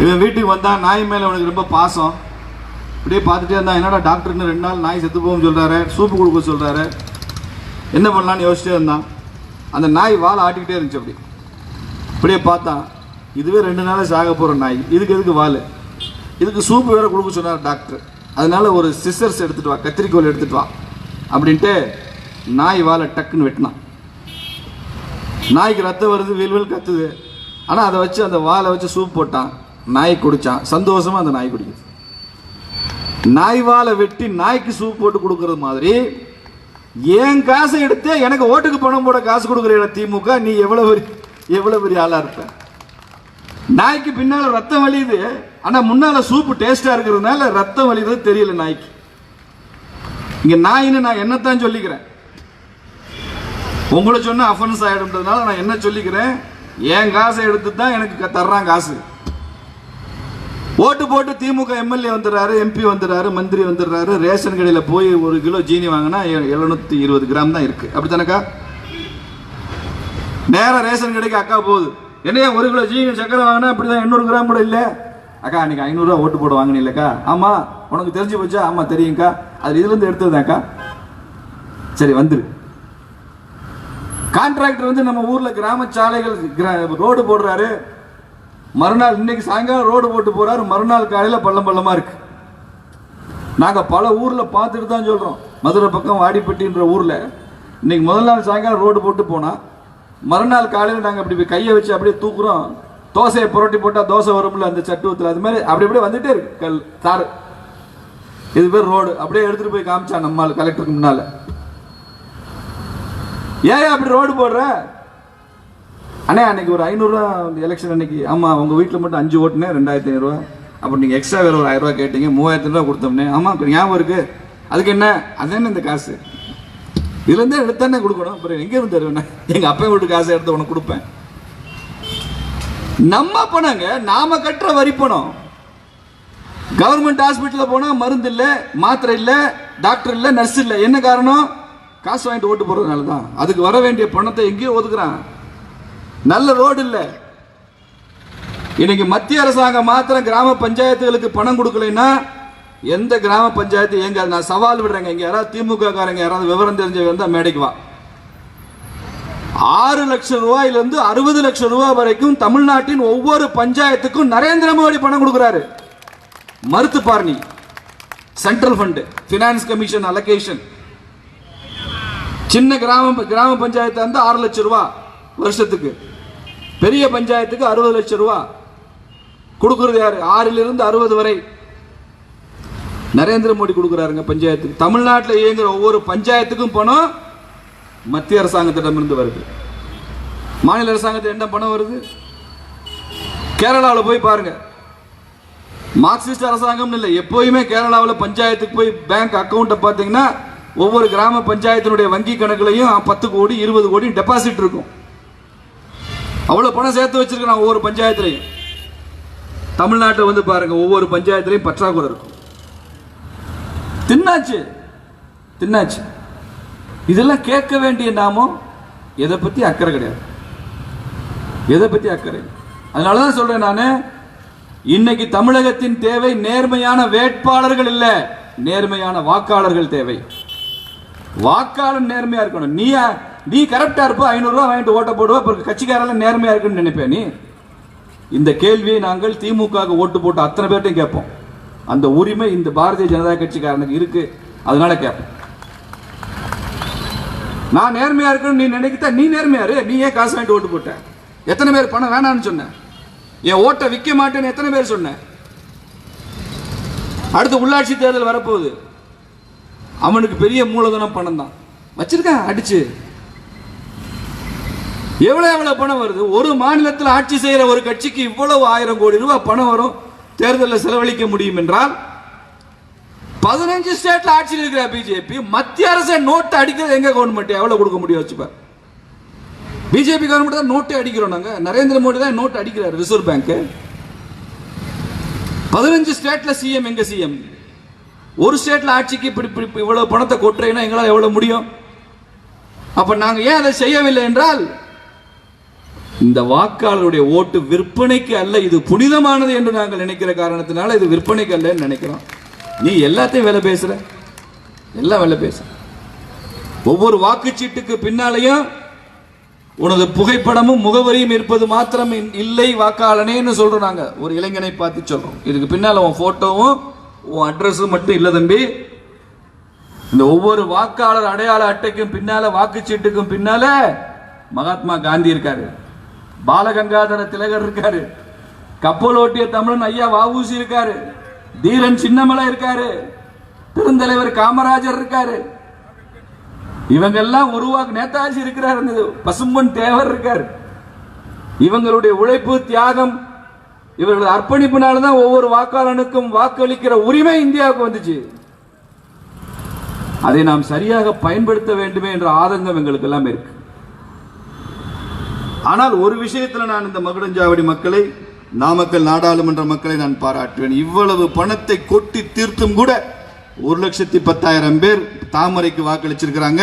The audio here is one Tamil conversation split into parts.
இவன் வீட்டுக்கு வந்தான் நாய் மேலே அவனுக்கு ரொம்ப பாசம். இப்படியே பார்த்துட்டே இருந்தான் என்னடா டாக்டர்னு ரெண்டு நாள் நாய் செத்து போகும் சொல்கிறாரு சூப்பு கொடுக்க சொல்கிறாரு என்ன பண்ணலான்னு யோசிச்சிட்டே இருந்தான் அந்த நாய் வாழை ஆட்டிக்கிட்டே இருந்துச்சு அப்படி. இப்படியே பார்த்தான் இதுவே ரெண்டு நாளாக சாக போகிற நாய் இதுக்கு எதுக்கு வால்? இதுக்கு சூப்பு வேற கொடுக்க சொன்னார் டாக்டர். அதனால் ஒரு சிஸ்டர்ஸ் எடுத்துகிட்டு வா கத்திரிக்கோல் எடுத்துகிட்டு வா அப்படின்ட்டு நாய் வாழை டக்குன்னு வெட்டினான். நாய்க்கு ரத்தம் வருது வில்வில் கத்துது. ஆனால் அதை வச்சு அந்த வாலை வச்சு சூப் போட்டான். நாய் குடித்தான் சந்தோஷமாக அந்த நாய் குடிக்குது. நாய்வாலை வெட்டி நாய்க்கு சூப் போட்டு கொடுக்கறது மாதிரி என் காசை எடுத்து எனக்கு ஓட்டுக்கு பணம் போட காசு கொடுக்குற திமுக? நீ எவ்வளோ பெரிய எவ்வளோ பெரிய ஆளாக இருப்ப? நாய்க்கு பின்னால் ரத்தம் வலியுது. ஆனால் முன்னால சூப்பு டேஸ்ட்டாக இருக்கிறதுனால ரத்தம் வலியுது தெரியல நாய்க்கு. இங்கே நாயின்னு நான் என்னத்தான் சொல்லிக்கிறேன்? உங்களை சொன்ன அஃபென்ஸ் ஆகிடும்ன்றதுனால நான் என்ன சொல்லிக்கிறேன்? என் காசை எடுத்து தான் எனக்கு தர்றான் காசு. ஓட்டு போட்டு திமுக எம்எல்ஏ வந்துடுறாரு எம்பி வந்துடுறாரு மந்திரி வந்துடுறாரு ரேஷன் கடையில் போய் ஒரு கிலோ ஜீனி வாங்கினா எழுநூத்தி இருபது கிராம் தான் இருக்கு. அப்படித்தானக்கா? நேரம் ரேஷன் கடைக்கு அக்கா போகுது. என்னையா ஒரு கிலோ ஜீனி சக்கரை வாங்கினா அப்படிதான் எண்ணூறு கிராம் கூட இல்லை? அக்கா அன்னைக்கு ஐநூறுரூவா ஓட்டு போட்டு வாங்கினீங்களக்கா? ஆமா உனக்கு தெரிஞ்சு போச்சா? ஆமா தெரியும்க்கா. அது இதுலேருந்து எடுத்ததுதான்க்கா சரி வந்துரு கான்ட்ராக்டர் வந்து நம்ம ஊரில் கிராம சாலைகள் கிரா- ரோடு போடுறாரு. மறுநாள் இன்னைக்கு சாயங்காலம் ரோடு போட்டு போறாரு. மறுநாள் காலையில் பள்ளம் பள்ளமா இருக்கு. நாங்கள் பல ஊரில் பார்த்துட்டு தான் சொல்கிறோம் மதுரை பக்கம் வாடிப்பட்டின்ற ஊரில். இன்னைக்கு முதல் நாள் சாயங்காலம் ரோடு போட்டு போனால் மறுநாள் காலையில் நாங்கள் அப்படி போய் கையை வச்சு அப்படியே தூக்குறோம். தோசையை புரட்டி போட்டால் தோசை வரும்ல அந்த சட்டுவத்தில் அது மாதிரி அப்படி அப்படியே வந்துட்டே இருக்கு. கல் தார் இது பேர் ரோடு. அப்படியே எடுத்துகிட்டு போய் காமிச்சா நம்மால் கலெக்டருக்கு முன்னால். ஏன் அப்படி ரோடு போடுற? அண்ணே அன்னைக்கு ஒரு ஐநூறுரூவா எலெக்ஷன் அன்னைக்கு ஆமாம் உங்கள் வீட்டில் மட்டும் அஞ்சு ஓட்டுனே ரெண்டாயிரத்தி ஐநூறுரூவா அப்புறம் நீங்கள் எக்ஸ்ட்ரா வேறு ஒரு ஆயிரரூவா கேட்டீங்க மூவாயிரத்தி ரூபா கொடுத்தோம்னே. ஆமாம் இப்போ ஞாபகம் இருக்குது அதுக்கு என்ன? அதுதானே இந்த காசு. இதுலேருந்தே எடுத்தானே கொடுக்கணும். அப்புறம் எங்கே இருந்து தருவேண்ணே எங்கள் அப்பா வீட்டு காசை எடுத்து உனக்கு கொடுப்பேன். நம்ம பணங்க நாம் கட்டுற வரி பணம். கவர்மெண்ட் ஹாஸ்பிட்டலில் போனால் மருந்து இல்லை மாத்திரை இல்லை டாக்டர் இல்லை நர்ஸ் இல்லை. என்ன காரணம்? காசு வாங்கிட்டு ஓட்டு போடுறதுனால தான் அதுக்கு வர வேண்டிய பணத்தை எங்கேயோ ஒதுக்குறான். நல்ல ரோடு இல்லை. இன்னைக்கு மத்திய அரசாங்கம் மாத்திரம் கிராம பஞ்சாயத்துகளுக்கு பணம் கொடுக்கலைன்னா எந்த கிராம பஞ்சாயத்து எங்க நான் சவால் விடுறேங்க. இங்க யாராவது திமுக காரங்க யாராவது விவரம் தெரிஞ்சவங்க வந்தா மேடைக்கு வா. ஆறு லட்சம் ரூபாயிலிருந்து அறுபது லட்சம் ரூபாய் வரைக்கும் தமிழ்நாட்டின் ஒவ்வொரு பஞ்சாயத்துக்கும் நரேந்திர மோடி பணம் கொடுக்குறாரு. மறுத்து பாருங்க. Central fund finance commission allocation சின்ன கிராம கிராம பஞ்சாயத்து வந்து ஆறு லட்சம் ரூபா வருஷத்துக்கு. பெரிய பஞ்சாயத்துக்கு அறுபது லட்சம் ரூபா. கொடுக்கறது யார்? ஆறிலிருந்து அறுபது வரை. நரேந்திர மோடி கொடுக்குறாருங்க பஞ்சாயத்துக்கு. தமிழ்நாட்டில் இயங்குற ஒவ்வொரு பஞ்சாயத்துக்கும் பணம் மத்திய அரசாங்கத்திடமிருந்து வருது. மாநில அரசாங்கத்தில் என்ன பணம் வருது? கேரளாவில் போய் பாருங்க. மார்க்சிஸ்ட் அரசாங்கம் இல்லை எப்போயுமே கேரளாவில் பஞ்சாயத்துக்கு போய் பேங்க் அக்கௌண்ட்டை பார்த்தீங்கன்னா ஒவ்வொரு கிராம பஞ்சாயத்தினுடைய வங்கி கணக்குலையும் பத்து கோடி இருபது கோடி டெபாசிட் இருக்கும். அவ்வளோ பணம் சேர்த்து வச்சிருக்கிறான் ஒவ்வொரு பஞ்சாயத்துலையும். தமிழ்நாட்டை வந்து பாருங்க ஒவ்வொரு பஞ்சாயத்துலையும் பற்றாக்குறை இருக்கும். தின்னாச்சு. தின்னாச்சு. இதெல்லாம் கேட்க வேண்டிய நாமும் எதை பற்றி அக்கறை கிடையாது. எதை பற்றி அக்கறை அதனால தான் சொல்கிறேன் நான் இன்னைக்கு தமிழகத்தின் தேவை நேர்மையான வேட்பாளர்கள் இல்லை நேர்மையான வாக்காளர்கள் தேவை. வாக்காளர் நேர்மையாக இருக்கணும். நீ நீ கரெக்டா இருப்ப ஐநூறுரூவா வாங்கிட்டு ஓட்ட போடுவோம் அப்புறம் கட்சிக்காரெல்லாம் நேர்மையா இருக்குன்னு நினைப்பேன் நீ? இந்த கேள்வியை நாங்கள் திமுக ஓட்டு போட்டு அத்தனை பேர்ட்டையும் கேட்போம். அந்த உரிமை இந்த பாரதிய ஜனதா கட்சிக்காரனுக்கு இருக்கு. அதனால கேட்போம். நான் நேர்மையா இருக்கணும்னு நீ நினைக்கிட்டா நீ நேர்மையா இரு. நீ ஏன் காசு வாங்கிட்டு ஓட்டு போட்ட? எத்தனை பேர் பணம் வேணாம்னு சொன்ன? என் ஓட்டை விற்க மாட்டேன்னு எத்தனை பேர் சொன்ன? அடுத்து உள்ளாட்சி தேர்தல் வரப்போகுது. அவனுக்கு பெரிய மூலதனம் பணம் தான் வச்சிருக்கேன் அடிச்சு. எவ்வளோ எவ்வளோ பணம் வருது? ஒரு மாநிலத்தில் ஆட்சி செய்கிற ஒரு கட்சிக்கு இவ்வளவு ஆயிரம் கோடி ரூபாய் பணம் வரும் தேர்தலில் செலவழிக்க முடியும் என்றால் பதினஞ்சு ஸ்டேட்ல ஆட்சியில் இருக்கிற பிஜேபி மத்திய அரசை நோட்டு அடிக்கிறது எங்க கவர்மெண்ட் எவ்வளோ கொடுக்க முடியும் வச்சுப்பார் பிஜேபி கவர்மெண்ட் தான் நோட்டே அடிக்கிறோம் நாங்கள் நரேந்திர மோடி தான் நோட்டு அடிக்கிறார் ரிசர்வ் பேங்க் பதினஞ்சு ஸ்டேட்ல சிஎம் எங்க சிஎம் ஒரு ஸ்டேட்ல ஆட்சிக்கு இப்படி இப்படி இப்படி இவ்வளவு பணத்தை கொட்டுறீங்கன்னா எங்களால் எவ்வளவு முடியும்? அப்ப நாங்க ஏன் அதை செய்யவில்லை என்றால் இந்த வாக்காளருடைய ஓட்டு விற்பனைக்கு அல்ல இது புனிதமானது என்று நாங்கள் நினைக்கிற காரணத்தினால இது விற்பனைக்கு அல்லன்னு நினைக்கிறோம். நீ எல்லாத்தையும் வேலை பேசுற. எல்லாம் வேலை பேசுற. ஒவ்வொரு வாக்குச்சீட்டுக்கு பின்னாலேயும் உனது புகைப்படமும் முகவரியும் இருப்பது மாத்திரம் இல்லை வாக்காளனேன்னு சொல்றோம் நாங்க. ஒரு இளைஞனை பார்த்து சொல்றோம். இதுக்கு பின்னால உன் போட்டோவும் உன் அட்ரஸும் மட்டும் இல்லை தம்பி. இந்த ஒவ்வொரு வாக்காளர் அடையாள அட்டைக்கும் பின்னால வாக்குச்சீட்டுக்கும் பின்னால மகாத்மா காந்தி இருக்காரு. பாலகங்காதர திலகர் இருக்காரு. கப்பல் ஓட்டிய தமிழன் ஐயா வாவூசி இருக்காரு. தீரன் சின்னமலை இருக்காரு. பெருந்தலைவர் காமராஜர் இருக்காரு. இவங்கெல்லாம் உருவாக்கு நேதாஜி இருக்கிறார் பசும்பன் தேவர் இருக்கார். இவங்களுடைய உழைப்பு தியாகம் இவர்கள் அர்ப்பணிப்பினால்தான் ஒவ்வொரு வாக்காளனுக்கும் வாக்களிக்கிற உரிமை இந்தியாவுக்கு வந்துச்சு. அதை நாம் சரியாக பயன்படுத்த வேண்டுமே என்ற ஆதங்கம் எங்களுக்கு எல்லாம் இருக்கு. ஆனால் ஒரு விஷயத்தில் நான் இந்த மகுடஞ்சாவடி மக்களை நாமக்கல் நாடாளுமன்ற மக்களை நான் பாராட்டுவேன். இவ்வளவு பணத்தை கொட்டி தீர்த்தும் கூட ஒரு லட்சத்தி பத்தாயிரம் பேர் தாமரைக்கு வாக்களிச்சிருக்கிறாங்க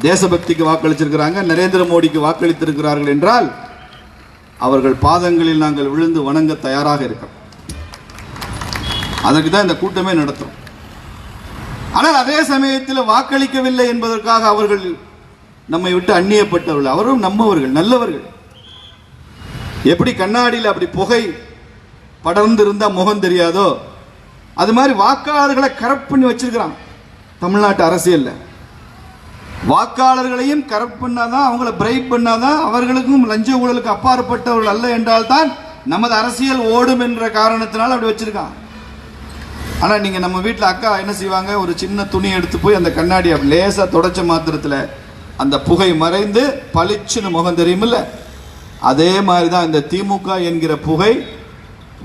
தேசபக்திக்கு வாக்களிச்சிருக்கிறாங்க நரேந்திர மோடிக்கு வாக்களித்திருக்கிறார்கள் என்றால் அவர்கள் பாதங்களில் நாங்கள் விழுந்து வணங்க தயாராக இருக்கிறோம் அதற்கு தான் இந்த கூட்டமே நடத்துறோம். ஆனால் அதே சமயத்தில் வாக்களிக்கவில்லை என்பதற்காக அவர்கள் நம்மை விட்டு அந்நியப்பட்டவர்கள். அவரும் நம்மவர்கள் நல்லவர்கள். எப்படி கண்ணாடியில் அப்படி புகை படர்ந்து முகம் தெரியாதோ அது மாதிரி வாக்காளர்களை கரெக்ட் பண்ணி வச்சிருக்கிறான் தமிழ்நாட்டு அரசியலில். வாக்காளர்களையும் கரெக்ட் பண்ணாதான் அவங்கள பிரைப் பண்ணாதான் அவர்களுக்கும் லஞ்ச ஊழலுக்கு அப்பாற்பட்டவர்கள் அல்ல என்றால் தான் நமது அரசியல் ஓடும் என்ற காரணத்தினால் அப்படி வச்சிருக்கான். ஆனால் நீங்கள் நம்ம வீட்டில் அக்கா என்ன செய்வாங்க? ஒரு சின்ன துணி எடுத்து போய் அந்த கண்ணாடி லேசாக தொடச்ச மாத்திரத்தில் அந்த புகை மறைந்து பளிச்சுன்னு முகம் தெரியுமில்ல? அதே மாதிரி தான் இந்த திமுக என்கிற புகை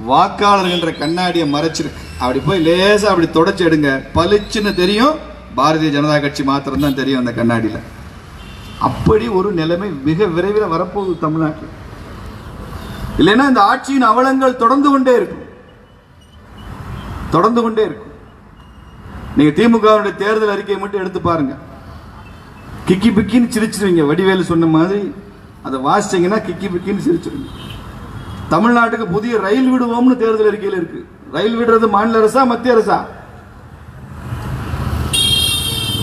வாக்காளர் என்ற கண்ணாடியை மறைச்சிருக்கு. அப்படி போய் லேசாக அப்படி தொடச்சி எடுங்க. பளிச்சுன்னு தெரியும். பாரதிய ஜனதா கட்சி மாத்திரம்தான் தெரியும் அந்த கண்ணாடியில். அப்படி ஒரு நிலைமை மிக விரைவில் வரப்போகுது தமிழ்நாட்டில். இல்லைன்னா இந்த ஆட்சியின் அவலங்கள் தொடர்ந்து கொண்டே இருக்கும். தொடர்ந்து கொண்டே இருக்கும். நீங்கள் திமுகவுடைய தேர்தல் அறிக்கையை மட்டும் எடுத்து பாருங்கள் கிக்கி பிக்கின்னு சிரிச்சிருவீங்க. வடிவேலு சொன்ன மாதிரி அதை வாசிச்சிங்கன்னா கிக்கி பிக்கின்னு சிரிச்சிருவீங்க. தமிழ்நாட்டுக்கு புதிய ரயில் விடுவோம்னு தேர்தல் அறிக்கையில் இருக்கு. ரயில் விடுறது மாநில அரசா மத்திய அரசா?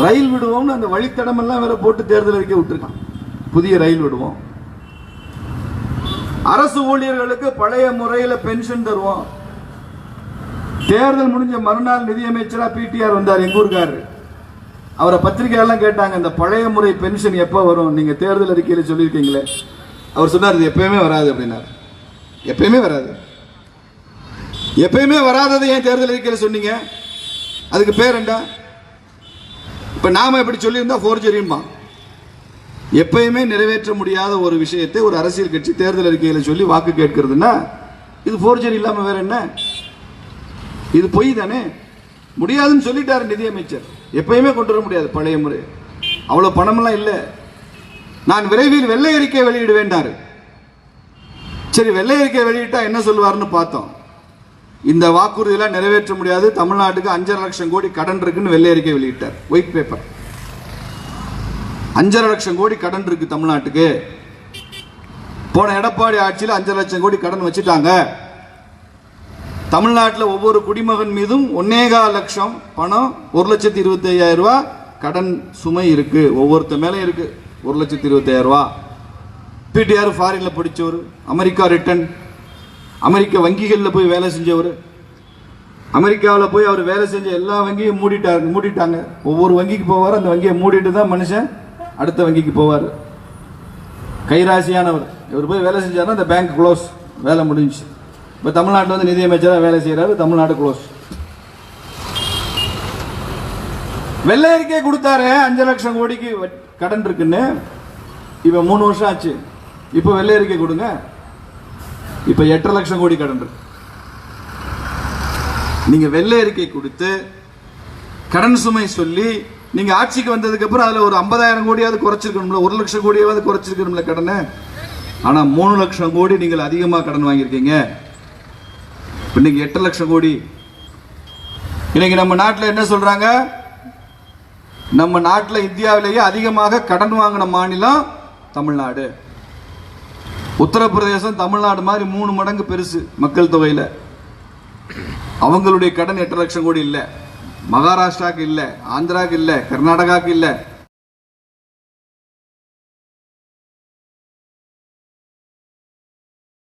ரயில் விடுவோம்னு அந்த வழித்தடம் எல்லாம் வேற போட்டு தேர்தல் அறிக்கை விட்டுருக்கான். புதிய ரயில் விடுவோம். அரசு ஊழியர்களுக்கு பழைய முறையில் பென்ஷன் தருவோம். தேர்தல் முடிஞ்ச மறுநாள் நிதியமைச்சரா பிடிஆர் வந்தார் எங்க ஊருக்காரரு? அவரை பத்திரிகையெல்லாம் கேட்டாங்க இந்த பழைய முறை பென்ஷன் எப்போ வரும்? நீங்கள் தேர்தல் அறிக்கையில் சொல்லியிருக்கீங்களே. அவர் சொன்னார் இது எப்பயுமே வராது அப்படின்னாரு. எப்பயுமே வராது. எப்பயுமே வராததை ஏன் தேர்தல் அறிக்கையில் சொன்னீங்க? அதுக்கு பேர் என்ன? இப்போ நாம் எப்படி சொல்லியிருந்தால் சொல்லியிருந்தா ஃபோர்ஜரியுமா எப்பயுமே நிறைவேற்ற முடியாத ஒரு விஷயத்தை ஒரு அரசியல் கட்சி தேர்தல் அறிக்கையில் சொல்லி வாக்கு கேட்கிறதுன்னா இது ஃபோர்ஜரி இல்லாமல் வேற என்ன? இது பொய் தானே? முடியாதுன்னு சொல்லிட்டாரு நிதியமைச்சர். எப்பயுமே கொண்டு வர முடியாது பழைய முறை. அவ்வளவு பணமெல்லாம் இல்லை. நான் விரைவில் வெள்ளை அறிக்கை வெளியிடுவேண்டாரு சரி வெள்ளை அறிக்கை வெளியிட்டா என்ன சொல்லுவாருன்னு பார்த்தோம். இந்த வாக்குறுதியெல்லாம் நிறைவேற்ற முடியாது. தமிழ்நாட்டுக்கு அஞ்சரை லட்சம் கோடி கடன் இருக்குன்னு வெள்ளை அறிக்கை வெளியிட்டார். ஒயிட் பேப்பர் அஞ்சரை லட்சம் கோடி கடன் இருக்கு தமிழ்நாட்டுக்கு. போன எடப்பாடி ஆட்சியில் அஞ்சரை லட்சம் கோடி கடன் வச்சுட்டாங்க. தமிழ்நாட்டில் ஒவ்வொரு குடிமகன் மீதும் ஒன்னேகா லட்சம் பணம் ஒரு லட்சத்தி இருபத்தி ஐயாயிரம் ரூபா கடன் சுமை இருக்கு. ஒவ்வொருத்த மேலே இருக்கு. ஒரு லட்சத்தி இருபத்தி ஐயாயிரம் பிடிஆர் ஃபாரின்ல படித்தவர் அமெரிக்கா ரிட்டன் அமெரிக்க வங்கிகளில் போய் வேலை செஞ்சவர். அமெரிக்காவில் போய் அவர் வேலை செஞ்ச எல்லா வங்கியும் மூடிட்டார் மூடிட்டாங்க. ஒவ்வொரு வங்கிக்கு போவார் அந்த வங்கியை மூடிட்டு தான் மனுஷன் அடுத்த வங்கிக்கு போவார். கைராசியானவர். இவர் போய் வேலை செஞ்சாருன்னா அந்த பேங்க் க்ளோஸ் வேலை முடிஞ்சுச்சு. இப்போ தமிழ்நாட்டில் வந்து நிதியமைச்சராக வேலை செய்கிறாரு தமிழ்நாடு க்ளோஸ் வெள்ளை அறிக்கை கொடுத்தாரு அஞ்சு லட்சம் கோடிக்கு வட்- கடன் இருக்குன்னு. இப்போ மூணு வருஷம் ஆச்சு. இப்போ வெள்ளை அறிக்கை கொடுங்க. இப்போ எட்டரை லட்சம் கோடி கடன் இருக்கு. நீங்கள் வெள்ளை அறிக்கை கொடுத்து கடன் சுமை சொல்லி நீங்கள் ஆட்சிக்கு வந்ததுக்கப்புறம் அதில் ஒரு ஐம்பதாயிரம் கோடியாவது குறைச்சிருக்கணும்ல ஒரு லட்சம் கோடியாவது குறைச்சிருக்கணும்ல கடனை. ஆனால் மூணு லட்சம் கோடி நீங்கள் அதிகமாக கடன் வாங்கியிருக்கீங்க. இன்னைக்கு எட்டு லட்சம் கோடி. இன்னைக்கு நம்ம நாட்டில் என்ன சொல்றாங்க? நம்ம நாட்டில் இந்தியாவிலேயே அதிகமாக கடன் வாங்கின மாநிலம் தமிழ்நாடு. உத்தரப்பிரதேசம் தமிழ்நாடு மாதிரி மூணு மடங்கு பெருசு மக்கள் தொகையில். அவங்களுடைய கடன் எட்டு லட்சம் கோடி இல்லை. மகாராஷ்டிராவுக்கு இல்லை ஆந்திராவுக்கு இல்லை கர்நாடகாவுக்கு இல்லை.